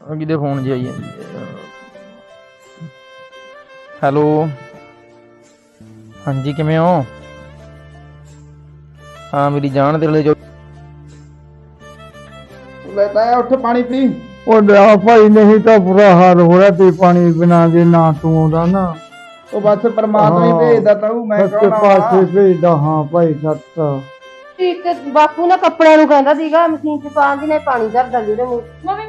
ਕਿਹਦੇ ਫੋਨ ਜੀ ਆਈ ਜਾਂਦੀ ਹੈ। ਹੈਲੋ। ਹਾਂਜੀ ਕਿਵੇਂ ਹੋ? ਹਾਂ ਮੇਰੀ ਜਾਨ ਦੇ ਲਈ ਜੋ ਲੈ ਤਾਇਆ ਉੱਠ ਪਾਣੀ ਪੀ। ਉਹ ਲਿਆ ਭਾਈ ਨਹੀਂ ਤਾਂ ਬੁਰਾ ਹਾਲ ਹੋ ਰਿਹਾ ਤੇ ਪਾਣੀ ਬਿਨਾ ਦੇ ਨਾ ਤੂੰ ਆਉਂਦਾ ਨਾ। ਉਹ ਬਸ ਪਰਮਾਤਮਾ ਹੀ। ਭੇਜਦਾ ਤਾਊ ਮੈਂ ਸੱਚੇ ਕੌਣ ਪਾਸੇ ਭੇਜਦਾ ਹਾਂ ਭਾਈ ਸੱਤ। ਇੱਕ ਬਾਪੂ ਨਾ ਕੱਪੜਿਆਂ ਨੂੰ ਕਹਿੰਦਾ ਸੀਗਾ ਮਸ਼ੀਨ 'ਚ ਪਾਉਣ ਦੀ ਨੇ ਪਾਣੀ ਧਰਦਾ ਜਿਹੜੇ ਮੂੰਹ ਮੰਮੀ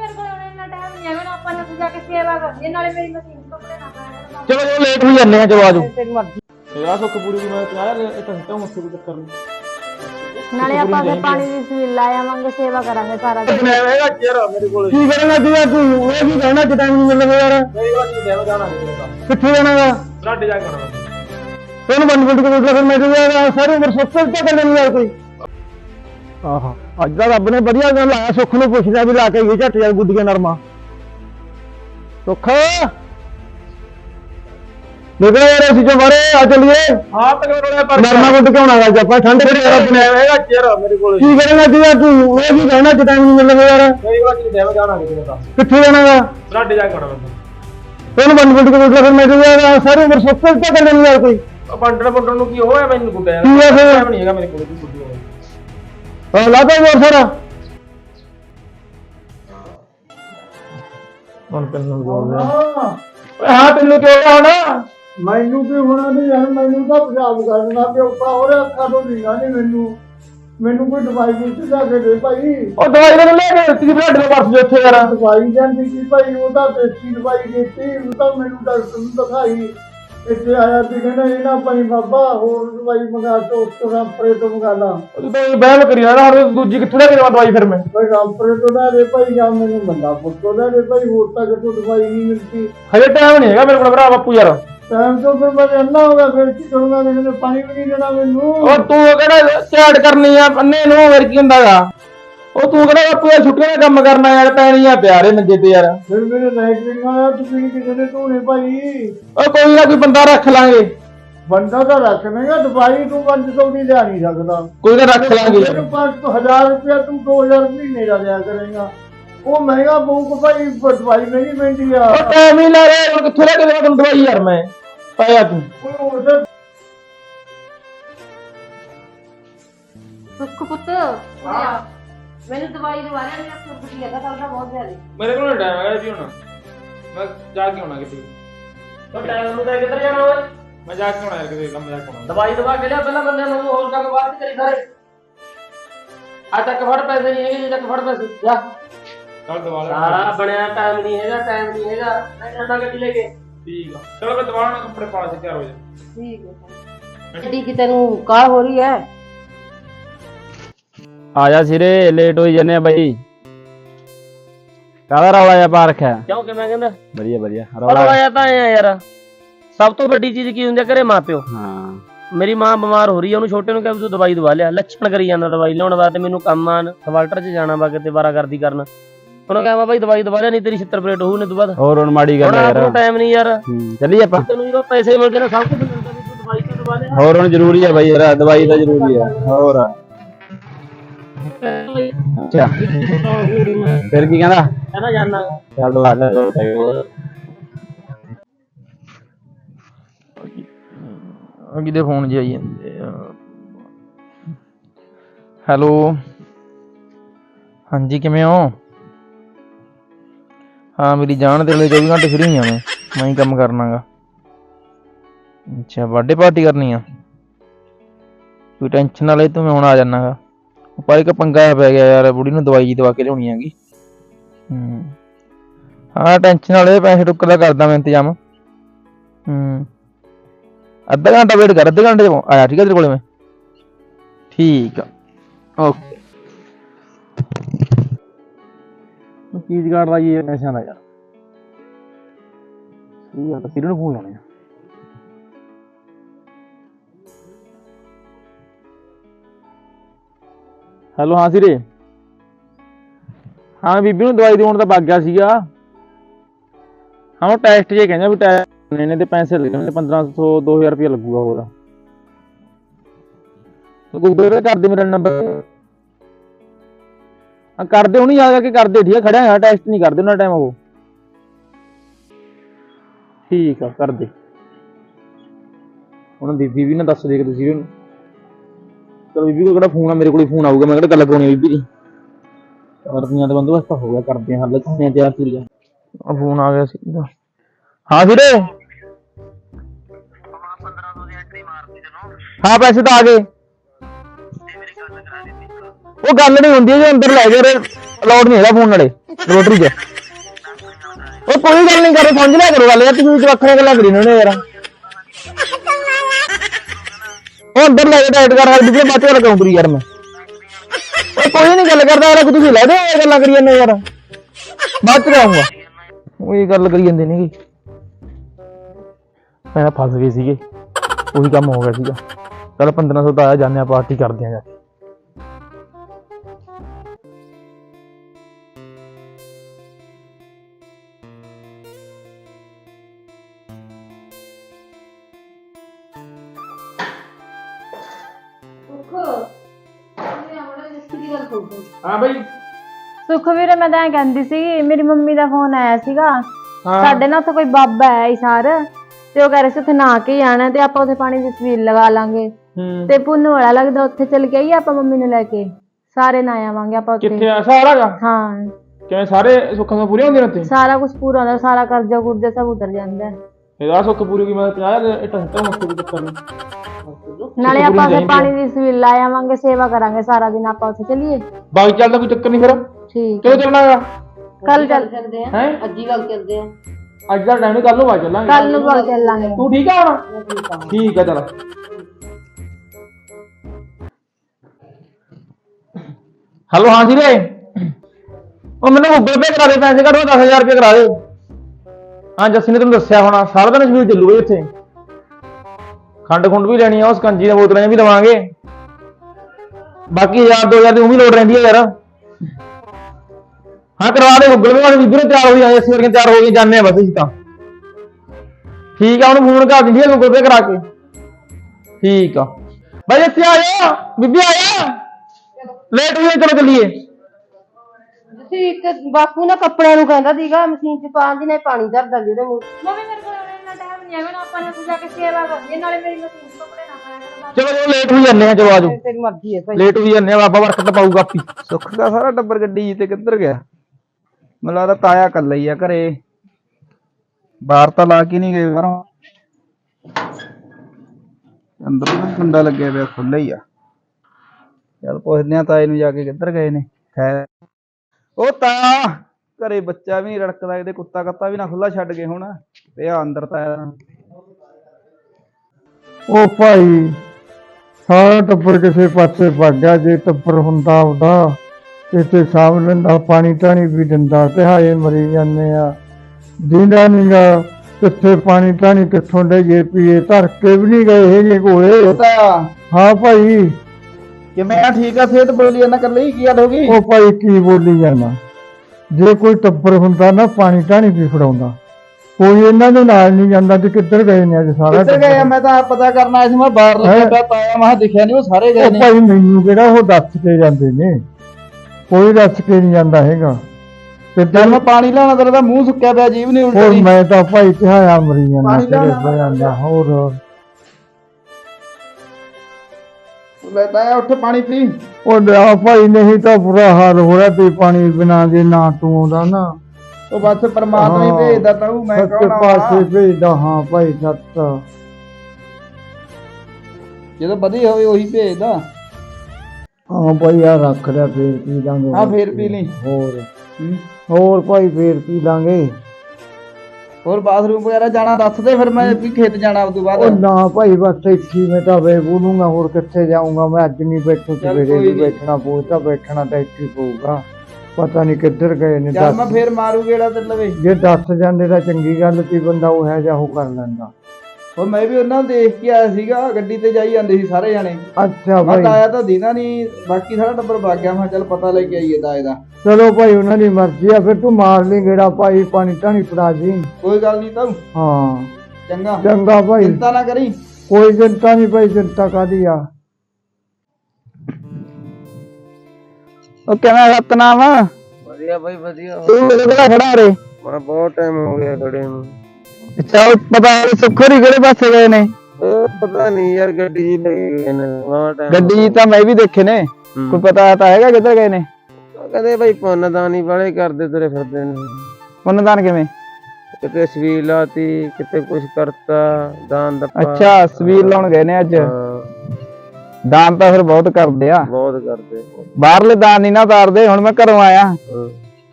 ਆਪਾਂ ਨੇ ਜਾ ਕੇ ਸੇਵਾ ਕਰਨੀ ਹੈ, ਨਾਲੇ ਮੇਰੀ ਮਸ਼ੀਨ ਕੱਪੜੇ ਨਾ ਪਾਇਆ ਚਲੋ ਜੋ ਲੇਟ ਹੋ ਜਾਂਦੇ ਆ ਚਲੋ ਆਜੋ ਤੇਰੀ ਮਰਜ਼ੀ। ਯਾਰ ਸੁੱਕ ਪੂਰੀ ਦੀ ਮੈਂ ਯਾਰ ਇਹ ਤਾਂ ਹਟਾ ਮੁੱਸੇ ਕੋਈ ਚੱਕਰ ਨਹੀਂ ਨਾਲੇ ਆਪਾਂ ਫਿਰ ਪਾਣੀ ਦੀ ਸਵੀਲ ਲਾ ਆਵਾਂਗੇ ਸੇਵਾ ਕਰਾਂਗੇ ਸਾਰਾ ਦਿਨ। ਹੈਗਾ ਚਿਹਰਾ ਮੇਰੇ ਕੋਲ। ਕੀ ਕਰੇਗਾ ਤੂੰ ਤੂੰ? ਇਹ ਵੀ ਕਹਿਣਾ ਕਿ ਟਾਈਮ ਨਹੀਂ ਮਿਲਦਾ ਯਾਰ? ਮੇਰੀ ਵਾਰ ਨਹੀਂ ਦੇਵਾ ਜਾਣਾ ਮੇਰੇ ਕੋਲ। ਕਿੱਥੇ ਜਾਣਾਗਾ ਸਾਡੇ ਜਾ ਕੇ ਆਉਣਾ। ਤੈਨੂੰ ਬੰਦ ਬੰਦ ਕੇ ਫਿਰ ਮੈਂ ਯਾਰ ਸਾਰੀ ਉਮਰ ਸੁੱਖ ਤਾਂ ਕਰ ਲੈਣੀ ਯਾਰ ਕੋਈ। ਆਹਾ ਅੱਜ ਦਾ ਰੱਬ ਨੇ ਵਧੀਆ ਗੱਲ ਆਇਆ ਸੁੱਖ ਨੂੰ ਪੁੱਛਦਾ ਵੀ ਲਾ ਕੇ ਇਹ ਝੱਟ ਯਾਰ ਗੁੱਡੀਆਂ ਨਰਮਾ। ਸੁੱਖ ਨਿਕਲ ਯਾਰ ਅਸੀਂ ਜੋ ਮਾਰੇ ਆ ਚਲੀਏ। ਹਾਂ ਤੱਕ ਰੋਲੇ ਪਰ ਨਰਮਾ ਗੁੱਡ ਕਿਉਂ ਨਾ ਗਾ ਆਪਾਂ ਠੰਡ ਕਰੀ ਯਾਰ ਆਪਣੇ। ਹੈਗਾ ਚਿਹਰਾ ਮੇਰੇ ਕੋਲ। ਕੀ ਕਰੇਗਾ ਤੂੰ ਯਾਰ ਤੂੰ ਇਹ ਵੀ ਕਹਿਣਾ ਕਿ ਟਾਈਮ ਨਹੀਂ ਮਿਲਦਾ ਯਾਰ। ਮੇਰੀ ਵਾਰ ਨਹੀਂ ਦੇਵਾ ਜਾਣਾ ਮੇਰੇ ਕੋਲ ਕਿੱਥੇ ਜਾਣਾਗਾ ਸਾਡੇ ਜਾ ਕੇ ਆਉਣਾ ਤੈਨੂੰ ਬੰਦ ਬੰਦ ਕੇ ਫਿਰ ਮੈਂ ਯਾਰ ਸਾਰੀ ਉਮਰ ਸੁੱਖ ਤਾਂ ਕਰ ਲੈਣੀ ਯਾਰ ਕੋਈ? ਬੰਡਣ ਬੰਡਣ ਨੂੰ ਕੀ ਹੋਇਆ ਮੈਨੂੰ ਗੁੱਡਾ ਯਾਰ ਕੀ ਆ ਫਿਰ? Time ਨਹੀਂ ਹੈਗਾ ਮੇਰੇ ਕੋਲ ਕੋਈ ਗੁੱਡੀ ਹੋਵੇ ਆ ਲਾਦਾ ਯਾਰ ਸਾਰਾ। ਹੁਣ ਤੈਨੂੰ ਬੋਲ ਰਿਹਾ ਹਾਂ। ਤੈਨੂੰ ਕਿਉਂ ਹੋਣਾ? ਮੈਨੂੰ ਕੀ ਹੋਣਾ ਨਹੀਂ ਯਾਰ ਮੈਨੂੰ ਤਾਂ ਪਿਸ਼ਾਬ ਕਰਨਾ ਤੇ ਉੱਪਰ ਹੋ ਰਿਹਾ ਅੱਖਾਂ ਤੋਂ ਨੀਗਾ ਨਹੀਂ ਮੈਨੂੰ। ਮੈਨੂੰ ਕੋਈ ਦਵਾਈ ਬੂਟੀ ਲਿਆ ਕੇ ਦੇ ਭਾਈ। ਉਹ ਦਵਾਈ ਮੈਨੂੰ ਲੈ ਕੇ ਦਿੱਤੀ ਬਲੱਡ ਦੇ ਪਰਸ ਦੇ ਉੱਥੇ ਯਾਰ। ਦਵਾਈ ਜਾਂਦੀ ਸੀ ਭਾਈ ਉਹ ਤਾਂ ਦੇਸੀ ਦਵਾਈ ਦਿੱਤੀ ਉਹ ਤਾਂ ਮੈਨੂੰ ਡਾਕਟਰ ਨੂੰ ਦਿਖਾਈ। ਇੱਥੇ ਆਇਆ ਸੀ ਕਹਿੰਦਾ ਇਹ ਨਾ ਭਾਈ ਬਾਬਾ ਹੋਰ ਦਵਾਈ ਮੰਗਾ ਤੋ ਉਸ ਤੋਂ ਰਾਮਪਰੇ ਤੋਂ ਮੰਗਾ ਲਾ। ਤੂੰ ਤਾਂ ਬਹਿਮ ਕਰੀ ਜਾਣਾ ਹੁਣ ਦੂਜੀ ਕਿੱਥੋਂ ਲੈ ਕੇ ਦੇਵਾਂ ਦਵਾਈ ਫਿਰ ਮੈਂ? ਭਾਈ ਰਾਮਪਰੇ ਤੋਂ ਨਾ ਦੇ ਭਾਈ ਜਾਂ ਮੈਨੂੰ ਬੰਦਾ ਪੁੱਤੋ ਨਾ ਦੇ ਭਾਈ ਹੋਰ ਤਾਂ ਕਿਤੋਂ ਦਵਾਈ ਨਹੀਂ ਮਿਲਦੀ। ਹਜੇ ਟਾਈਮ ਨਹੀਂ ਹੈਗਾ ਮੇਰੇ ਕੋਲ ਭਰਾ ਬਾਪੂ ਯਾਰ। ਟਾਈਮ ਤੋਂ ਫਿਰ ਮੈਂ ਅੰਨਾ ਹੋ ਗਿਆ ਫਿਰ ਕੀ ਕਰੂੰਗਾ ਕਿਸੇ ਨੇ ਪਾਣੀ ਵੀ ਨਹੀਂ ਦੇਣਾ ਮੈਨੂੰ। ਉਹ ਤੂੰ ਕਿਹੜਾ ਝਾੜ ਕਰਨੀ ਆ ਅੰਨੇ ਨੂੰ ਫਿਰ ਕੀ ਹੁੰਦਾਗਾ? ਉਹ ਤੂੰ ਕਿਹੜਾ ਬਾਪੂ ਯਾਰ ਛੁੱਟੀਆਂ ਦਾ ਕੰਮ ਕਰਨਾ ਯਾਰ ਪੈਣੀਆਂ ਪਿਆਰੇ ਮੰਜੇ ਤੇ ਯਾਰ। ਫਿਰ ਮੇਰੇ ਲਾਈਟ ਵੀ ਨਾ ਆਇਆ ਤੁਸੀਂ ਕਿਸੇ ਨੇ ਧੋਣੇ ਭਾਈ। ਉਹ ਕੋਈ ਨਾ ਕੋਈ ਬੰਦਾ ਰੱਖ ਲਾਂਗੇ। ਬੰਦਾ ਤਾਂ ਰੱਖ ਲੇਗਾ ਦਵਾਈ ਤੂੰ 500 ਦੀ ਲਿਆ ਨਹੀਂ ਸਕਦਾ। ਕੋਈ ਨਾ ਰੱਖ ਲਾਂਗੇ ਯਾਰ। ਤੈਨੂੰ ਪੰਜ ਤੋਂ 1000 ਰੁਪਇਆ ਤੂੰ 2000 ਮਹੀਨੇ ਦਾ ਲਿਆ ਕਰੇਗਾ। ਉਹ ਮਹਿੰਗਾ ਪਊ ਭਾਈ ਬ- ਦਵਾਈ ਮਹਿੰਗੀ ਪੈਂਦੀ ਆ। ਉਹ ਟਾਈਮ ਹੀ ਲੈ ਰਿਹਾ ਹੁਣ ਕਿੱਥੋਂ ਲੈ ਕੇ ਦੇਵਾਂ ਤੈਨੂੰ ਦਵਾਈ ਯਾਰ ਮੈਂ? ਪਾਇਆ ਤੂੰ। ਕੋਈ ਹੋਰ ਤਾਂ ਸੁੱਖ ਪੁੱਤ ਮੈਨੂੰ ਦਵਾਈ ਦਵਾ ਰਿਹਾ ਮੇਰਾ ਸਿਰ ਦੁਖੀ ਹੈਗਾ ਕਰਦਾ ਬਹੁਤ ਜ਼ਿਆਦਾ। ਮੇਰੇ ਕੋਲ ਟਾਈਮ ਹੈਗਾ ਜੀ ਹੁਣ। ਮੈਂ ਜਾ ਕੇ ਆਉਣਾ ਕਿਤੇ। ਤਾਂ ਟਾਈਮ ਨੂੰ ਤਾਂ ਕਿੱਧਰ ਜਾਣਾ ਓਏ? ਮੈਂ ਜਾ ਕੇ ਆਉਣਾ ਯਾਰ ਕਿਤੇ ਕੰਮ ਜਾ ਕੇ ਆਉਣਾ। ਦਵਾਈ ਦਵਾ ਕੇ ਲਿਆ ਪਹਿਲਾਂ ਬੰਦਿਆਂ ਨੂੰ ਹੋਰ ਕੰਮ ਬਾਅਦ ਚ ਕਰੀ ਸਾਰੇ। ਆ ਤੱਕ ਫੜ ਪੈਸੇ ਨਹੀਂ ਹੈਗੇ ਜੇ ਤੱਕ ਫੜ ਪੈਸੇ। ਜਾ। ਕੱਲ ਦਵਾ ਲੈ। ਸਾਰਾ ਬਣਿਆ ਟਾਈਮ ਨਹੀਂ ਹੈਗਾ ਟਾਈਮ ਨਹੀਂ ਹੈਗਾ। ਮੈਂ ਜਾਣਾ ਗੱਡੀ ਲੈ ਕੇ। ਠੀਕ ਆ। ਚਲੋ ਮੈਂ ਦਵਾ ਲੈਣਾ ਕੱਪੜੇ ਪਾ ਕੇ ਤਿਆਰ ਹੋ ਜਾ ਠੀਕ ਹੈ। ਜਿਹੜੀ ਕਿ ਤੈਨੂੰ ਕਾਹ ਹੋ ਰਹੀ ਹੈ? ਆ ਜਾ ਸਿਰੇ ਲੇਟ ਹੋਈ ਜੰਨੇ ਬਾਈ। ਕਾਹਦਾ ਰੌਲਾ ਜਿਹਾ ਪਾ ਰੱਖਿਆ? ਕਿਉਂ ਕਿਵੇਂ ਕਹਿੰਦਾ? ਵਧੀਆ ਵਧੀਆ। ਰੌਲਾ ਰੌਲਾ ਤਾਂ ਆਇਆ ਯਾਰ। ਸਭ ਤੋਂ ਵੱਡੀ ਚੀਜ਼ ਕੀ ਹੁੰਦੀ ਆ ਘਰੇ ਮਾਪਿਓ? ਹਾਂ। ਮੇਰੀ ਮਾਂ ਬਿਮਾਰ ਹੋ ਰਹੀ ਆ ਉਹਨੂੰ ਛੋਟੇ ਨੂੰ ਕਿਹਾ ਵੀ ਤੂੰ ਦਵਾਈ ਦਵਾ ਲਿਆ। ਲੱਛਣ ਕਰੀ ਜਾਂਦਾ ਦਵਾਈ ਲਿਆਉਣ ਵਾਸਤੇ ਮੈਨੂੰ ਕੰਮ ਆਣ ਸਵਾਲਟਰ 'ਚ ਜਾਣਾ ਵਾ ਕਿਤੇ ਵਾਰਾਗਰਦੀ ਕਰਨ। ਉਹਨੂੰ ਕਹਾਂ ਬਾਈ ਦਵਾਈ ਦਵਾ ਲਿਆ ਨਹੀਂ ਤੇਰੀ 76 ਪਲੇਟ ਹੋਊ ਨੇ ਤੋਂ ਬਾਅਦ। ਹੋਰ ਹੁਣ ਮਾੜੀ ਗੱਲ ਹੈ ਯਾਰ। ਟਾਈਮ ਨਹੀਂ ਯਾਰ। ਹੂੰ, ਚੱਲੀਏ ਆਪਾਂ। ਤੈਨੂੰ ਜਦੋਂ ਪੈਸੇ ਮਿਲਦੇ ਨੇ ਸਭ ਕੁਝ ਮਿਲਦਾ ਵੀ ਤੂੰ ਦਵਾਈ ਕਿਉਂ ਦਵਾ ਲਿਆ? ਹੋਰ ਹੁਣ ਜ਼ਰੂਰੀ ਹੈ ਬਾਈ ਯਾਰ ਦਵਾਈ ਤਾਂ ਜ਼ਰੂਰੀ ਹੈ ਹੋਰ। ਅੱਛਾ। ਫਿਰ ਕੀ ਕਹਿੰਦਾ? ਕਹਿੰਦਾ ਜਾਨਾ ਚੱਲ ਦਵਾ ਲੈ ਆ ਕਿਹਦੇ ਫੋਨ ਜੀ ਆਈ ਜਾਂਦੇ ਆ? ਹੈਲੋ ਹਾਂਜੀ, ਕਿਵੇਂ ਹੋ? ਹਾਂ, ਮੇਰੀ ਜਾਨ ਦੇ ਲਈ 24 ਘੰਟੇ ਫ੍ਰੀ ਆ ਮੈਂ। ਮੈਂ ਹੀ ਕੰਮ ਕਰਨਾਗਾ। ਅੱਛਾ ਬਰਥਡੇ ਪਾਰਟੀ ਕਰਨੀ ਆ? ਕੋਈ ਟੈਨਸ਼ਨ ਨਾ ਲੈ, ਤੂੰ ਮੈਂ ਹੁਣ ਆ ਜਾਣਾਗਾ। ਪਰ ਇੱਕ ਪੰਗਾ ਪੈ ਗਿਆ ਯਾਰ, ਬੁੜੀ ਨੂੰ ਦਵਾਈ ਜੀ ਦਵਾ ਕੇ ਲਿਆਉਣੀ ਹੈਗੀ। ਹੂੰ। ਹਾਂ, ਟੈਨਸ਼ਨ ਨਾ ਪੈਸੇ ਟੁੱਕ ਦਾ ਕਰਦਾ ਮੈਂ ਇੰਤਜ਼ਾਮ। ਹੂੰ। ਅੱਧਾ ਘੰਟਾ ਵੇਟ ਕਰ, ਅੱਧੇ ਘੰਟੇ 'ਚ ਆਇਆ ਠੀਕ ਹੈ ਤੇਰੇ ਕੋਲੇ ਮੈਂ? ਠੀਕ ਆ। ਓਕੇ। ਕੀ ਜਗਾੜ ਲਾਈ ਇਹ ਦਾ ਯਾਰ। ਸਹੀ ਆ ਤਾਂ ਸਿਰ ਨੂੰ ਫੋਨ ਲਾਉਣੇ ਆ। ਹੈਲੋ, ਹਾਂ ਸਿਰੇ। ਹਾਂ, ਬੀਬੀ ਨੂੰ ਦਵਾਈ ਦੇਣ ਦਾ ਵਗ ਗਿਆ ਸੀਗਾ। ਹਾਂ, ਉਹ ਟੈਸਟ ਜੇ ਕਹਿੰਦਾ ਵੀ ਟੈਸਟ ਨੇ ਤੇ ਪੈਸੇ ਲੱਗਣਗੇ 1500 2000 ਰੁਪਏ ਲੱਗੂਗਾ ਹੋਰ। ਗੂਗਲ ਪੇ ਕਰ ਦੇ ਮੇਰਾ ਨੰਬਰ ਆ ਕਰਦੇ ਹੁਣੀ ਆ ਕੇ ਕਰਦੇ, ਠੀਕ ਆ ਖੜਿਆ ਹਾਂ ਟੈਸਟ ਨਹੀਂ ਕਰਦੇ ਉਹਨਾਂ ਟਾਈਮ ਉਹ। ਠੀਕ ਆ, ਕਰਦੇ। ਬੀਬੀ ਵੀ ਨਾ ਦੱਸ ਦੇ ਤੁਸੀਂ ਉਹਨੂੰ ਚਲੋ ਬੀਬੀ ਕੋਲ ਕਿਹੜਾ ਫੋਨ ਆ? ਮੇਰੇ ਕੋਲ ਹੀ ਫੋਨ ਆਊਗਾ। ਮੈਂ ਕਿਹੜਾ ਗੱਲ ਕਰਾਉਣੀ ਆ ਬੀਬੀ ਦੀ? ਕਰਦੀਆਂ ਦਾ ਬੰਦੋਬਸਤ ਤਾਂ ਹੋ ਗਿਆ ਕਰਦੇ ਹਾਂ ਹੱਲ ਚਾਹਨੇ ਤਿਆਰ ਤੁਰੀਆਂ ਆ ਫੋਨ ਆ ਗਿਆ ਸੀ ਇਹਦਾ। ਹਾਂ ਵੀਰੇ? ਹਾਂ, ਪੈਸੇ ਤਾਂ ਆ ਗਏ। ਉਹ ਗੱਲ ਨਹੀਂ ਹੁੰਦੀ ਜੇ ਅੰਦਰ ਲੈ ਗਏ ਅਲਾਉਡ ਨਹੀਂ ਹੈਗਾ ਫੋਨ ਨਾਲੇ ਰੋਟਰੀ 'ਚ। ਉਹ ਕੋਈ ਗੱਲ ਨਹੀਂ, ਕਰੋ, ਸਮਝ ਲਿਆ ਕਰੋ ਗੱਲ। ਯਾਰ ਤੁਸੀਂ ਵਿੱਚ ਵੱਖਰੇ ਗੱਲਾਂ ਕਰੀ ਨੇ ਯਾਰ। ਉਹ ਅੰਦਰ ਲੈ ਕੇ ਟਾਈਟ ਕਰ ਹੱਲ ਦੀ ਬਾਤ ਗੱਲ ਕਰੂ ਯਾਰ ਮੈਂ। ਉਹ ਕੋਈ ਨਹੀਂ ਗੱਲ ਕਰਦਾ ਯਾਰ ਤੁਸੀਂ ਲੈ ਦੇ ਇਹ ਗੱਲਾਂ ਕਰੀ ਜਾਂਦੇ ਯਾਰ। ਬਾਅਦ ਚ ਕਰਾਂਗਾ ਉਹ ਇਹ ਗੱਲ ਕਰੀ ਜਾਂਦੇ ਨੇ ਮੈਂ ਤਾਂ ਫਸ ਗਏ ਸੀਗੇ। ਉਹੀ ਕੰਮ ਹੋ ਗਿਆ ਸੀਗਾ। ਚਲ 1500 ਤਾਂ ਆਇਆ ਜਾਂਦੇ ਆ ਪਾਰਟੀ ਕਰਦੇ ਆ ਜਾ ਕੇ। ਹਾਂ ਬਈ। ਸੁਖਵੀਰ ਮੈਂ ਤਾਂ ਐਂ ਕਹਿੰਦੀ ਸੀ ਮੇਰੀ ਮੰਮੀ ਦਾ ਫੋਨ ਆਇਆ ਸੀਗਾ। ਹਾਂ। ਸਾਡੇ ਨਾਲ ਉੱਥੇ ਕੋਈ ਬਾਬਾ ਹੈ ਇਸਾਰ ਤੇ ਉਹ ਕਹਿ ਰਹੇ ਸੀ ਉੱਥੇ ਨਹਾ ਕੇ ਹੀ ਆਣਾ ਤੇ ਆਪਾਂ ਉੱਥੇ ਪਾਣੀ ਦੀ ਸਵੀਲ ਲਗਾ ਲਾਂਗੇ। ਹੂੰ। ਤੇ ਪੁੰਨ ਵਾਲਾ ਲੱਗਦਾ ਉੱਥੇ ਚਲ ਕੇ ਆਈਏ ਆਪਾਂ ਮੰਮੀ ਨੂੰ ਲੈ ਕੇ। ਸਾਰੇ ਨਾ ਆਵਾਂਗੇ ਆਪਾਂ ਕਿੱਥੇ ਉੱਥੇ ਆ? ਸਾਰਾ ਗਾ ਹਾਂ। ਕਿਵੇਂ ਸਾਰੇ ਸੁੱਖਾਂ ਤੋਂ ਪੂਰੀਆਂ ਹੁੰਦੀਆਂ ਨੇ ਉੱਥੇ? ਸਾਰਾ ਕੁਝ ਪੂਰਾ ਹੁੰਦਾ ਸਾਰਾ ਕਰਜ਼ਾ ਕੁਰਜ਼ਾ ਸਭ ਉਤਰ ਜਾਂਦਾ। ਹੈ। ਇਹਦਾ ਸੁੱਖ ਪੂਰੀ ਕੀ ਮੈਂ 50 ਇੱਟਾਂ ਸੱਟਾਂ ਮੁੱਕ ਕੋਈ ਚੱਕਰ ਨਹੀਂ ਨਾਲੇ ਆਪਾਂ ਉੱਥੇ ਪਾਣੀ ਦੀ ਸਵੀਲ ਲਾ ਆਵਾਂਗੇ ਸੇਵਾ ਕਰਾਂਗੇ ਸਾਰਾ ਦਿਨ ਆਪਾਂ ਉੱਥੇ ਚੱਲੀਏ। ਬਾਕੀ ਚੱਲਦਾ ਕੋਈ ਚੱਕਰ ਨਹੀਂ ਫਿਰ? ਠੀਕ। ਕਿਉਂ ਚੱਲਣਾ ਹੈਗਾ? ਕੱਲ ਚੱਲ ਚੱਲਦੇ ਆ ਹੈ? ਅੱਜ ਹੀ ਗੱਲ ਕਰਦੇ ਆ। ਅੱਜ ਦਾ ਟਾਈਮ ਕੱਲ ਨੂੰ ਬਾਅਦ ਚੱਲਾਂਗੇ। ਕੱਲ ਨੂੰ ਕੱਲ ਚੱਲਾਂਗੇ। ਤੂੰ ਠੀਕ ਆ ਹੁਣ? ਠੀਕ ਆ। ਚਲ। ਹੈਲੋ ਹਾਂ ਜੀ ਰੇ ਉਹ ਮੈਨੂੰ ਗੂਗਲ ਪੇ ਕਰਾ ਦੇ ਪੈਸੇ ਕੱਢੋ 10000 ਰੁਪਏ ਕਰਾ ਦੇ। ਹਾਂ ਜੱਸੀ ਨੇ ਤੈਨੂੰ ਦੱਸਿਆ ਹੋਣਾ ਸਾਰਾ ਦਿਨ ਸ਼ਬੀਲ ਚੱਲੂਗਾ ਇੱਥੇ। ਖੰਡ ਖੁੰਡ ਵੀ ਲੈਣੀ ਆ, ਉਸ ਕੰਜੀ ਦੀਆਂ ਬੋਤਲਾਂ ਵੀ ਲਵਾਂਗੇ ਬਾਕੀ 1000 2000 ਦੀ ਉਹ ਵੀ ਲੋੜ ਰਹਿੰਦੀ ਹੈ ਯਾਰ। ਹਾਂ, ਕਰਵਾ ਦੇ ਗੂਗਲ ਪੇ ਵਾਲੀ ਬੀਬੀ ਨੇ ਤਿਆਰ ਹੋ ਜਾਏ ਅਸੀਂ ਵਰਗੇ ਤਿਆਰ ਹੋ ਕੇ ਜਾਂਦੇ ਆ ਬਸ ਅਸੀਂ ਤਾਂ। ਠੀਕ ਆ ਉਹਨੂੰ ਫੋਨ ਕਰ ਦਿੰਦੀ ਆ ਗੂਗਲ ਪੇ ਕਰਾ ਕੇ। ਠੀਕ ਆ। ਬਾਈ, ਇੱਥੇ ਆਇਆ ਬੀਬੀ ਆਇਆ ਲੇਟ ਹੋ ਗਏ ਚਲੋ ਚੱਲੀਏ। ਤੁਸੀਂ ਇੱਕ ਬਾਪੂ ਨਾ ਕੱਪੜਿਆਂ ਨੂੰ ਕਹਿੰਦਾ ਸੀਗਾ, ਮਸ਼ੀਨ 'ਚ ਪਾਉਣ ਦੀ ਨਹੀਂ ਪਾਣੀ ਧਰਦਾ ਜਿਹਦੇ ਮੂੰਹ। ਮੰਮੀ ਮੇਰੇ ਕੋਲ ਨਹੀਂ ਹੈਗਾ ਨਾ ਆਪਾਂ ਨੇ ਜਾ ਕੇ ਸੇਵਾ ਕਰਨੀ ਹੈ, ਨਾਲੇ ਮੇਰੀ ਮਸ਼ੀਨ ਚ ਕੱਪੜੇ ਨਾ ਪਾਇਆ ਕਰੋ ਚਲੋ ਚਲੋ ਲੇਟ ਹੋਈ ਜਾਂਦੇ ਆ ਚਲੋ ਆਜੋ ਤੇਰੀ ਮਰਜ਼ੀ ਹੈ ਭਾਈ। ਲੇਟ ਹੋਈ ਜਾਂਦੇ ਆ ਬਾਬਾ ਵਰਕਤ ਪਾਊਗਾ ਆਪੀ। ਸੁੱਖ ਦਾ ਸਾਰਾ ਟੱਬਰ ਗੱਡੀ ਤੇ ਕਿੱਧਰ ਗਿਆ? ਮੈਨੂੰ ਲੱਗਦਾ ਤਾਇਆ ਕੱਲਾ ਹੀ ਆ ਘਰੇ। ਬਾਹਰ ਤਾਂ ਲਾ ਕੇ ਨਹੀਂ ਗਏ ਬਾਹਰੋਂ ਅੰਦਰ ਨਾ ਕੁੰਡਾ ਲੱਗਿਆ ਪਿਆ ਖੁੱਲ੍ਹਾ ਹੀ ਆ। ਚੱਲ ਪੁੱਛਦੇ ਆ ਤਾਏ ਨੂੰ ਜਾ ਕੇ ਕਿੱਧਰ ਗਏ ਨੇ। ਖੈਰ। ਉਹ ਤਾਇਆ ਘਰੇ ਬੱਚਾ ਵੀ ਨਹੀਂ ਰੜਕਦਾ ਇਹਦੇ ਕੁੱਤਾ ਕੱਤਾ ਵੀ ਨਾ ਖੁੱਲਾ ਛੱਡ ਗਏ ਹੁਣ। ਪਿਆ ਅੰਦਰ ਤਾਇਆ ਉਹ ਭਾਈ ਸਾਰਾ ਟੱਬਰ ਕਿਸੇ ਪਾਸੇ ਭੱਜ ਗਿਆ ਜੇ ਟੱਬਰ ਹੁੰਦਾ ਉਹਦਾ ਇੱਥੇ ਸਾਹਮਣੇ ਦਾ ਪਾਣੀ ਟਾਣੀ ਵੀ ਦਿੰਦਾ ਤੇ ਹਾਏ ਮਰੀ ਜਾਂਦੇ ਆ। ਦਿੰਦਾ ਨੀਗਾ ਕਿੱਥੇ ਪਾਣੀ ਟਾਣੀ ਕਿੱਥੋਂ ਦੇ ਜੇ ਪੀਏ ਧਰ ਕੇ ਵੀ ਨਹੀਂ ਗਏ ਇਹ ਜੇ ਕੋਲੇ। ਤਾਇਆ ਹਾਂ ਭਾਈ। ਕਿਵੇਂ ਆ ਠੀਕ ਆ ਸਿਹਤ ਬੋਲੀ ਜਾਂਦਾ ਕਰ ਲਈ ਕੀ ਗੱਲ ਹੋ ਗਈ? ਉਹ ਭਾਈ ਕੀ ਬੋਲੀ ਜਾਣਾ? ਜੇ ਕੋਈ ਟੱਬਰ ਹੁੰਦਾ ਨਾ ਪਾਣੀ ਟਾਣੀ ਵੀ ਫੜਾਉਂਦਾ। ਕੋਈ ਇਹਨਾਂ ਦੇ ਨਾਲ ਨਹੀਂ ਜਾਂਦਾ ਤੇ ਕਿੱਧਰ ਗਏ ਨੇ ਅੱਜ ਸਾਰਾ ਕਿੱਧਰ ਗਏ ਆ? ਮੈਂ ਤਾਂ ਪਤਾ ਕਰਨ ਆਇਆ ਸੀ ਮੈਂ ਬਾਹਰ ਹੈਂ? ਪਿਆ ਤਾਇਆ ਮਾ ਦਿਖਿਆ ਨਹੀਂ ਉਹ ਸਾਰੇ ਗਏ ਉਹ ਨੇ। ਭਾਈ ਮੈਨੂੰ ਕਿਹੜਾ ਉਹ ਦੱਸ ਕੇ ਜਾਂਦੇ ਨੇ? ਕੋਈ ਦੱਸ ਕੇ ਨਹੀਂ ਜਾਂਦਾ ਹੈਗਾ। ਤੇ ਜਦ ਮੈਂ ਪਾਣੀ ਲਿਆਉਣਾ ਤੇਰਾ ਤਾਂ ਮੂੰਹ ਸੁੱਕਿਆ ਪਿਆ ਜੀਭ ਨਹੀਂ ਹੋਰ ਉਲਟੀ ਮੈਂ ਤਾਂ ਭਾਈ ਤਿਹਾਇਆ ਮਰੀ ਜਾਂਦਾ ਪਾਣੀ ਤੇਰੇ ਲਿਆਉਣਾ ਹੋ ਜਾਂਦਾ ਹੋਰ। ਲੈ ਤਾਇਆ ਉੱਠ ਪਾਣੀ ਪੀ। ਉਹ ਲਿਆ ਭਾਈ ਨਹੀਂ ਤਾਂ ਬੁਰਾ ਹਾਲ ਹੋ ਰਿਹਾ ਤੇ ਪਾਣੀ ਬਿਨਾ ਦੇ ਨਾ ਤੂੰ ਆਉਂਦਾ ਨਾ। ਉਹ ਬਸ ਪਰਮਾਤਮਾ ਹੀ ਹਾਂ। ਭੇਜਦਾ ਤਾਊ ਮੈਂ ਸੱਚੇ ਕਹਣਾ ਪਾਸੇ ਭੇਜਦਾ ਹਾਂ ਭਾਈ ਸੱਤ ਜਦੋਂ ਵਧੀਆ ਹੋਵੇ ਉਹੀ ਭੇਜਦਾ। ਹਾਂ ਭਾਈ ਆ ਰੱਖ ਲਿਆ ਫੇਰ ਪੀ ਲਾਂਗੇ। ਹਾਂ ਫੇਰ ਪੀ ਲਈ। ਹੋਰ। ਹੂੰ। ਹੋਰ ਭਾਈ ਫੇਰ ਪੀ ਲਾਂਗੇ। ਹੋਰ ਬਾਥਰੂਮ ਵਗੈਰਾ ਜਾਣਾ ਦੱਸ ਦੇ ਫਿਰ ਮੈਂ ਵੀ ਖੇਤ ਜਾਣਾ ਉਸ ਤੋਂ ਉਹ ਬਾਅਦ ਨਾ ਭਾਈ ਬਸ ਇੱਥੇ ਮੈਂ ਤਾਂ ਵੇ ਬੋਲੂੰਗਾ ਹੋਰ ਕਿੱਥੇ ਜਾਊਂਗਾ ਮੈਂ ਅੱਜ ਨਹੀਂ ਬੈਠੂ ਚੱਲ ਸਵੇਰੇ ਕੋਈ ਵੀ ਨੀ। ਬੈਠਣਾ ਪਊ ਤਾਂ ਬੈਠਣਾ ਤਾਂ ਇੱਥੇ ਹੀ ਪਊਗਾ। ਪਤਾ ਨਹੀਂ ਕਿੱਧਰ ਗਏ ਨੇ ਚੱਲ ਮੈਂ ਦੱਸ ਫੇਰ ਮਾਰੂ ਗੇੜਾ ਤੇ ਲਵੇ। ਜੇ ਦੱਸ ਜਾਂਦੇ ਤਾਂ ਚੰਗੀ ਗੱਲ ਸੀ ਬੰਦਾ ਉਹ ਹੈ ਜਾਂ ਉਹ ਕਰ ਲੈਂਦਾ। ਹੋਰ ਮੈਂ ਵੀ ਉਹਨਾਂ ਨੂੰ ਦੇਖ ਕੇ ਆਇਆ ਸੀਗਾ ਗੱਡੀ ਤੇ ਜਾਈ ਜਾਂਦੇ ਸੀ ਸਾਰੇ ਜਾਣੇ। ਅੱਛਾ ਮੈਂ ਭਾਈ ਆਇਆ ਤਾਂ ਦੀਨਾ ਨਹੀਂ ਬਾਕੀ ਸਾਰਾ ਟੱਬਰ ਵਗ ਗਿਆ ਮੈਂ ਕਿਹਾ ਚੱਲ ਪਤਾ ਲੈ ਕੇ ਆਈਏ ਦਾਏ ਦਾ। ਚਲੋ ਭਾਈ ਉਹਨਾਂ ਦੀ ਮਰਜ਼ੀ ਆ ਫਿਰ ਤੂੰ ਮਾਰ ਲਈ ਗੇੜਾ ਭਾਈ ਪਾਣੀ ਟਾਣੀ ਫੜਾ ਜੀ ਕੋਈ ਗੱਲ ਨਹੀਂ ਤਾਊ। ਹਾਂ। ਚੰਗਾ। ਚੰਗਾ ਭਾਈ। ਚਿੰਤਾ ਨਾ ਕਰੀ। ਕੋਈ ਚਿੰਤਾ ਨਹੀਂ ਭਾਈ ਚਿੰਤਾ ਕਾਦੀ ਆ? ਉਹ ਕਿਵੇਂ ਸਤਨਾਮ ਵਧੀਆ ਬਾਈ ਵਧੀਆ। ਤੂੰ ਮੇਰੇ ਕੋਲ ਖੜਾ ਰੇ। ਮੈਂ ਬਹੁਤ ਟਾਈਮ ਹੋ ਗਿਆ ਖੜੇ ਨੂੰ। ਅੱਛਾ ਉਹ ਪਤਾ ਨੀ ਸੁੱਖੋ ਰੀ ਕਿਹੜੇ ਪਾਸੇ ਗਏ ਨੇ? ਉਹ ਪਤਾ ਨਹੀਂ ਯਾਰ ਗੱਡੀ ਜੀ ਲੈ ਗਏ ਨੇ ਵਾਵਾ ਟਾਈਮ ਗੱਡੀ ਤਾਂ ਮੈਂ ਵੀ ਦੇਖੇ ਨੇ। ਕੋਈ ਪਤਾ ਤਾਂ ਹੈਗਾ ਕਿੱਧਰ ਗਏ ਨੇ? ਕਹਿੰਦੇ ਭਾਈ ਪੁੰਨਦਾਨੀ ਵਾਲੇ ਕਰਦੇ ਤੁਰੇ ਫਿਰਦੇ ਨੇ। ਪੁੰਨਦਾਨ ਕਿਵੇਂ? ਕਿਤੇ ਸਵੀਲ ਲਾਤੀ ਕਿਤੇ ਕੁਝ ਕਰਤਾ ਦਾਨ ਦੱਪਾ। ਅੱਛਾ ਸਵੀਰ ਲਾਉਣ ਗਏ ਨੇ ਅੱਜ। ਦਾਨ ਤਾਂ ਫਿਰ ਬਹੁਤ ਕਰਦੇ ਆ। ਬਹੁਤ ਕਰਦੇ ਬਾਹਰਲੇ ਦਾਨ ਨਹੀਂ ਨਾ ਤਾਰਦੇ ਹੁਣ ਮੈਂ ਘਰੋਂ ਆਇਆ।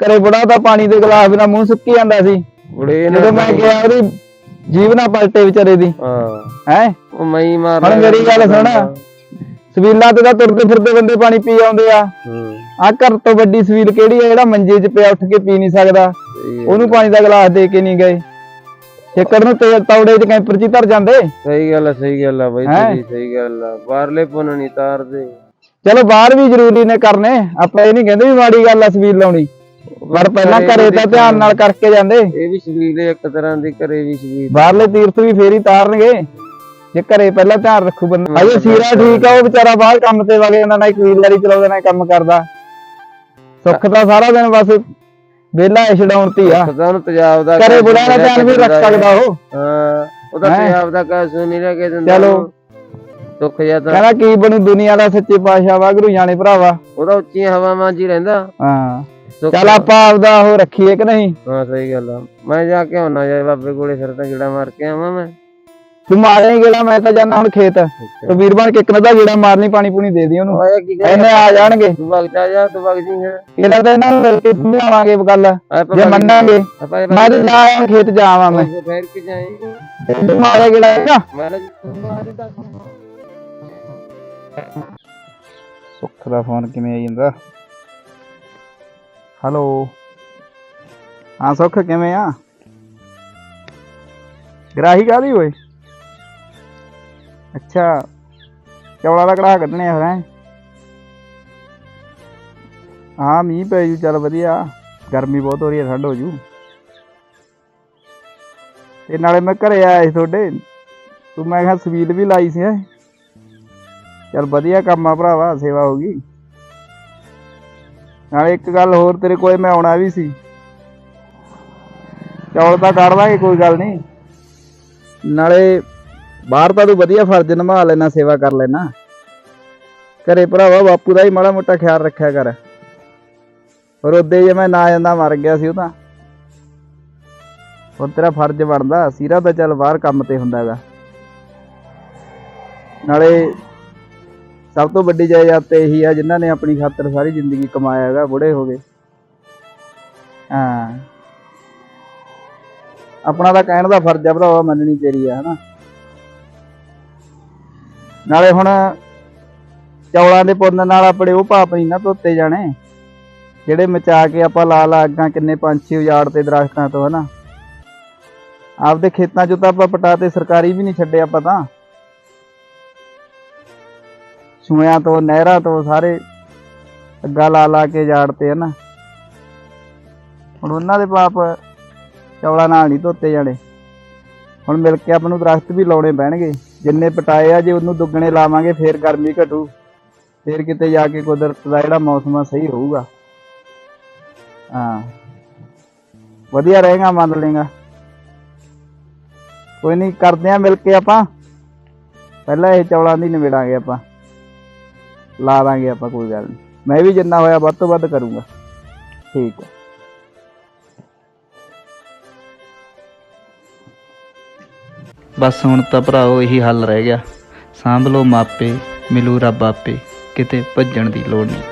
ਘਰੇ ਬੁੜਾ ਤਾਂ ਪਾਣੀ ਦੇ ਗਲਾਸ ਬਿਨਾ ਮੂੰਹ ਸੁੱਕੀ ਜਾਂਦਾ ਸੀ। ਬੁੜੇ ਨੇ ਜਦੋਂ ਮੈਂ ਗਿਆ ਉਹਦੀ ਜੀਵ ਨਾ ਪਲਟੇ ਵਿਚਾਰੇ ਦੀ। ਹਾਂ। ਹੈ? ਉਹ ਮਈ ਮਾਰ ਹੁਣ ਮੇਰੀ ਗੱਲ ਸੁਣ। ਸਵੀਲਾਂ ਤੇ ਤਾਂ ਤੁਰਦੇ ਫਿਰਦੇ ਬੰਦੇ ਪਾਣੀ ਪੀ ਆਉਂਦੇ ਆ। ਆ ਘਰ ਤੋਂ ਵੱਡੀ ਸਵੀਲ ਕਿਹੜੀ ਆ? ਜਿਹੜਾ ਮੰਜੇ 'ਚ ਪਿਆ ਉੱਠ ਕੇ ਪੀ ਨਹੀਂ ਸਕਦਾ। ਉਹਨੂੰ ਪਾਣੀ ਦਾ ਗਲਾਸ ਦੇ ਕੇ ਨਹੀਂ ਗਏ। ਛੇਕੜ ਨੂੰ ਤੇ ਤੌੜੇ 'ਚ ਕੈਂਪਰ 'ਚ ਹੀ ਧਰ ਜਾਂਦੇ। ਸਹੀ ਗੱਲ ਆ ਸਹੀ ਗੱਲ ਆ ਬਾਈ ਹੈਂ? ਤੇਰੀ ਸਹੀ ਗੱਲ ਆ। ਬਾਹਰਲੇ ਪੁੰਨ ਨਹੀਂ ਤਾਰਦੇ। ਚਲੋ ਬਾਹਰ ਵੀ ਜ਼ਰੂਰੀ ਨੇ ਕਰਨੇ। ਆਪਾਂ ਇਹ ਨਹੀਂ ਕਹਿੰਦੇ ਵੀ ਮਾੜੀ ਗੱਲ ਆ ਸਵੀਲ ਲਾਉਣੀ। ਪਰ ਪਹਿਲਾਂ ਘਰੇ ਤਾਂ ਧਿਆਨ ਨਾਲ ਕਰਕੇ ਜਾਂਦੇ। ਇਹ ਵੀ ਸ਼ਬੀਲ ਇੱਕ ਤਰ੍ਹਾਂ ਦੀ ਘਰੇ ਵੀ ਸ਼ਬੀਲ ਬਾਹਰਲੇ ਤੀਰਥ ਵੀ ਫੇਰ ਹੀ ਤਾਰਨਗੇ। ਜੇ ਘਰੇ ਪਹਿਲਾਂ ਧਿਆਨ ਰੱਖੂ ਬੰਦਾ। ਅਜੇ ਸੀਰਾ ਠੀਕ ਆ ਉਹ ਵਿਚਾਰਾ ਬਾਹਰ ਕੰਮ ਤੇ ਵਗ ਜਾਂਦਾ ਨਾ ਕਬੀਲਦਾਰੀ ਚਲਾਉਂਦਾ ਨਾ ਕੰਮ ਕਰਦਾ। ਸੁੱਖ ਤਾਂ ਸਾਰਾ ਦਿਨ ਬਸ ਵਿਹਲਾ ਛਡਾਉਣ ਤੇ ਆ ਉਹਨੂੰ ਤੇਜ਼ਾਬ ਦਾ ਕਹਿ ਬੁੜਾ ਦਾ ਧਿਆਨ ਵੀ ਰੱਖ ਸਕਦਾ ਉਹ। ਹਾਂ ਉਹਦਾ? ਤੇਜ਼ਾਬ ਦਾ ਕਹਿ ਸੁਣ ਨਹੀਂ ਲੱਗੇ ਦਿੰਦਾ ਚਲੋ। ਦੁੱਖ ਜਿਹਾ ਤਾਂ ਕਹਿੰਦਾ ਕੀ ਬਣੂ ਦੁਨੀਆ ਦਾ ਸੱਚੇ ਪਾਤਸ਼ਾਹ ਵਾਗਰੂ ਜਾਣੇ ਭਰਾਵਾ? ਉਹਦਾ ਉੱਚੀਆਂ ਹਵਾਵਾਂ 'ਚ ਹੀ ਰਹਿੰਦਾ। ਹਾਂ। ਚੱਲ ਆਪਾਂ ਆਪਦਾ ਉਹ ਰੱਖੀਏ ਕਿ ਨਹੀਂ? ਹਾਂ ਸਹੀ ਗੱਲ ਆ। ਮੈਂ ਜਾ ਕੇ ਆਉਣਾ ਜਾਏ ਬਾਬੇ ਕੋਲੇ ਫਿਰ ਤਾਂ ਗੇੜਾ ਮਾਰ ਕੇ ਆਵਾਂ ਮੈਂ। ਤੂੰ ਮਾਰੇ ਗੇੜਾ ਮੈਂ ਤਾਂ ਜਾਣਾ ਹੁਣ ਖੇਤ। ਤੇ ਵੀਰ ਬਣ ਕੇ ਇੱਕ ਨਾ ਦਾ ਗੇੜਾ ਮਾਰਨੀ ਪਾਣੀ ਪੂਣੀ ਦੇ ਦੀ ਉਹਨੂੰ। ਆਇਆ ਕੀ ਕਰੇ ਇਹਨੇ ਆ ਜਾਣਗੇ। ਤੂੰ ਵਗ ਜਾ ਜਾ ਤੂੰ ਵਗ ਜੀ ਹੈ ਇਹਦਾ ਤਾਂ ਇਹਨਾਂ ਨੂੰ ਮਿਲ ਕੇ ਸਮਝਾਵਾਂਗੇ ਗੱਲ। ਜੇ ਮੰਨਾਂਗੇ ਆਪਾਂ ਮੈਂ ਤਾਂ ਜਾ ਆਇਆ ਖੇਤ ਜਾ ਆਵਾਂ ਮੈਂ। ਫੇਰ ਕੇ ਜਾਏਂਗੇ ਤੂੰ ਮਾਰੇ ਗੇੜਾ ਹੈਗਾ। ਮੈਂ ਤਾਂ ਸੁੱਖ ਦਾ ਫੋਨ ਕਿਵੇਂ ਆਈ ਜਾਂਦਾ? ਹੈਲੋ ਹਾਂ ਸੁੱਖ ਕਿਵੇਂ ਆ? ਗਰਾਹੀ ਕਾਦੀ ਓਏ? ਅੱਛਾ। ਚੌਲਾਂ ਦਾ ਕੜਾਹ ਕੱਢਣੇ ਆ ਫਿਰ, ਹਾਂ? ਮੀਂਹ ਪੈ ਜੂ, ਚੱਲ ਵਧੀਆ। ਗਰਮੀ ਬਹੁਤ ਹੋ ਰਹੀ ਹੈ, ਠੰਡ ਹੋ ਜੂ। ਤੇ ਨਾਲੇ ਮੈਂ ਘਰੇ ਆਇਆ ਸੀ ਤੁਹਾਡੇ। ਤੂੰ ਮੈਂ ਕਿਹਾ ਸਵੀਲ ਵੀ ਲਾਈ ਸੀ, ਹੈਂ? ਚਲ ਵਧੀਆ ਕੰਮ ਆ ਭਰਾਵਾ, ਸੇਵਾ ਹੋ ਗਈ। ਨਾਲੇ ਇੱਕ ਗੱਲ ਹੋਰ, ਤੇਰੇ ਕੋਲੇ ਮੈਂ ਆਉਣਾ ਵੀ ਸੀ। ਚੌਲ ਤਾਂ ਕੱਢ ਦਾਂਗੇ ਕੋਈ ਗੱਲ ਨਹੀਂ। ਨਾਲੇ ਬਾਹਰ ਤਾਂ ਤੂੰ ਵਧੀਆ ਫਰਜ਼ ਨਿਭਾ ਲੈਣਾ, ਸੇਵਾ ਕਰ ਲੈਣਾ। ਘਰੇ ਭਰਾਵਾ, ਬਾਪੂ ਦਾ ਹੀ ਮਾੜਾ ਮੋਟਾ ਖਿਆਲ ਰੱਖਿਆ ਕਰ। ਪਰ ਉਹਦੇ ਜੇ ਮੈਂ ਨਾ ਜਾਂਦਾ, ਮਰ ਗਿਆ ਸੀ ਉਹ ਤਾਂ। ਹੁਣ ਤੇਰਾ ਫਰਜ਼ ਬਣਦਾ, ਸੀਰਾ ਤਾਂ ਚੱਲ ਬਾਹਰ ਕੰਮ ਤੇ ਹੁੰਦਾ ਹੈਗਾ। ਨਾਲੇ ਸਭ ਤੋਂ ਵੱਡੀ ਜਾਇਦਾਦ ਤੇ ਇਹੀ ਆ, ਜਿਨ੍ਹਾਂ ਨੇ ਆਪਣੀ ਖਾਤਰ ਸਾਰੀ ਜ਼ਿੰਦਗੀ ਕਮਾਇਆ ਹੈਗਾ, ਬੁੜੇ ਹੋ ਗਏ। ਹਾਂ। ਆਪਣਾ ਤਾਂ ਕਹਿਣ ਦਾ ਫਰਜ਼ ਆ ਭਰਾਵਾ, ਮੰਨਣੀ ਤੇਰੀ ਆ, ਹਨਾ। ਨਾਲੇ ਹੁਣ ਚੌਲਾਂ ਦੇ ਪੁੰਨ ਨਾਲ ਆਪਣੇ ਉਹ ਪਾਪ ਨਹੀਂ ਨਾ ਧੋਤੇ ਜਾਣੇ। ਜਿਹੜੇ ਮਚਾ ਕੇ ਆਪਾਂ ਲਾ ਲਾ ਅੱਗਾਂ ਕਿੰਨੇ ਪੰਛੀ ਉਜਾੜ ਤੇ ਦਰਖਤਾਂ ਤੋਂ, ਹਨਾ। ਆਪਦੇ ਖੇਤਾਂ ਚੋਂ ਤਾਂ ਆਪਾਂ ਪਟਾ ਤੇ ਸਰਕਾਰੀ ਵੀ ਨਹੀਂ ਛੱਡਿਆ ਆਪਾਂ ਤਾਂ। ਸੂਇਆਂ ਤੋਂ, ਨਹਿਰਾਂ ਤੋਂ ਸਾਰੇ ਅੱਗਾ ਲਾ ਲਾ ਕੇ ਜਾੜਤੇ, ਹਨ। ਹੁਣ ਉਹਨਾਂ ਦੇ ਪਾਪ ਚੌਲਾਂ ਨਾਲ ਨਹੀਂ ਧੋਤੇ ਜਾਣੇ। ਹੁਣ ਮਿਲ ਕੇ ਆਪਾਂ ਨੂੰ ਦਰਖਤ ਵੀ ਲਾਉਣੇ ਪੈਣਗੇ। ਜਿੰਨੇ ਪਟਾਏ ਆ ਜੇ ਉਹਨੂੰ ਦੁੱਗਣੇ ਲਾਵਾਂਗੇ, ਫੇਰ ਗਰਮੀ ਘਟੂ। ਫੇਰ ਕਿਤੇ ਜਾ ਕੇ ਕੁਦਰਤ ਦਾ ਜਿਹੜਾ ਮੌਸਮ ਆ ਸਹੀ ਹੋਊਗਾ ਹਾਂ। ਵਧੀਆ ਰਹੇਗਾ ਮੰਨ ਲੇਗਾ ਕੋਈ ਨਹੀਂ ਕਰਦੇ ਆ ਮਿਲ ਕੇ ਆਪਾਂ। ਪਹਿਲਾਂ ਇਹ ਚੌਲਾਂ ਦੀ ਨਿਬੇੜਾਂਗੇ ਆਪਾਂ। ਲਾ ਦਾਂਗੇ ਆਪਾਂ, ਕੋਈ ਗੱਲ ਨਹੀਂ ਮੈਂ ਵੀ ਜਿੰਨਾ ਹੋਇਆ ਵੱਧ ਤੋਂ ਵੱਧ ਕਰੂੰਗਾ। ਠੀਕ ਹੈ ਬਸ ਹੁਣ ਤਾਂ ਭਰਾਓ ਇਹੀ ਹੱਲ ਰਹਿ ਗਿਆ। ਸਾਂਭ ਲਓ ਮਾਪੇ, ਮਿਲੂ ਰੱਬ ਆਪੇ, ਕਿਤੇ ਭੱਜਣ ਦੀ ਲੋੜ ਨਹੀਂ।